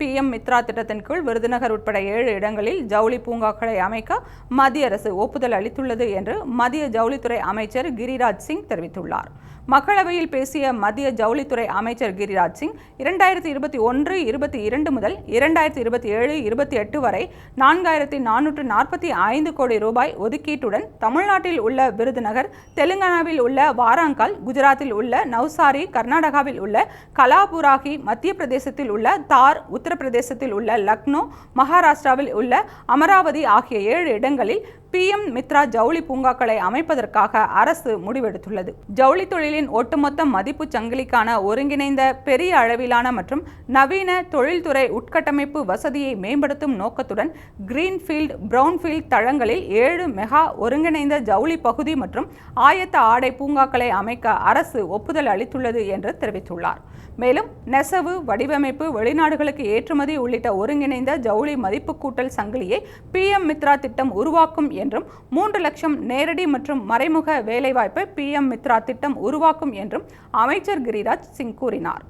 PM Mitra திட்டத்தின் கீழ் விருதுநகர் உட்பட ஏழு இடங்களில் ஜவுளி பூங்காக்களை அமைக்க மத்திய அரசு ஒப்புதல் அளித்துள்ளது என்று மத்திய ஜவுளித்துறை அமைச்சர் கிரிராஜ் சிங் தெரிவித்துள்ளார். மக்களவையில் பேசிய மத்திய ஜவுளித்துறை அமைச்சர் கிரிராஜ் சிங் இரண்டாயிரத்தி இருபத்தி ஒன்று இருபத்தி இரண்டு முதல் இரண்டாயிரத்தி இருபத்தி ஏழு இருபத்தி எட்டு வரை நான்காயிரத்தி நானூற்று நாற்பத்தி ஐந்து கோடி ரூபாய் ஒதுக்கீட்டுடன் தமிழ்நாட்டில் உள்ள விருதுநகர் தெலுங்கானாவில் உள்ள வாராங்கால் குஜராத்தில் உள்ள நவ்சாரி கர்நாடகாவில் உள்ள கலாபுராகி மத்திய பிரதேசத்தில் உள்ள தார் உத்தரப்பிரதேசத்தில் உள்ள லக்னோ மகாராஷ்டிராவில் உள்ள அமராவதி ஆகிய ஏழு இடங்களில் பிஎம் மித்ரா ஜவுளி பூங்காக்களை அமைப்பதற்காக அரசு முடிவெடுத்துள்ளது. ஜவுளி தொழிலின் ஒட்டுமொத்த மதிப்பு சங்கிலிக்கான ஒருங்கிணைந்த பெரிய அளவிலான மற்றும் நவீன தொழில்துறை உட்கட்டமைப்பு வசதியை மேம்படுத்தும் நோக்கத்துடன் கிரீன்ஃபீல்ட் பிரவுன்ஃபீல்ட் தளங்களில் ஏழு மெகா ஒருங்கிணைந்த ஜவுளி பகுதி மற்றும் ஆயத்த ஆடை பூங்காக்களை அமைக்க அரசு ஒப்புதல் அளித்துள்ளது என்று தெரிவித்துள்ளார். மேலும் நெசவு வடிவமைப்பு வெளிநாடுகளுக்கு ஏற்றுமதி உள்ளிட்ட ஒருங்கிணைந்த ஜவுளி மதிப்பு கூட்டல் சங்கிலியை பிஎம் மித்ரா திட்டம் உருவாக்கும் என்றும் மூன்று லட்சம் நேரடி மற்றும் மறைமுக வேலைவாய்ப்பை பிஎம் மித்ரா திட்டம் உருவாக்கும் என்றும் அமைச்சர் கிரிராஜ் சிங் கூறினார்.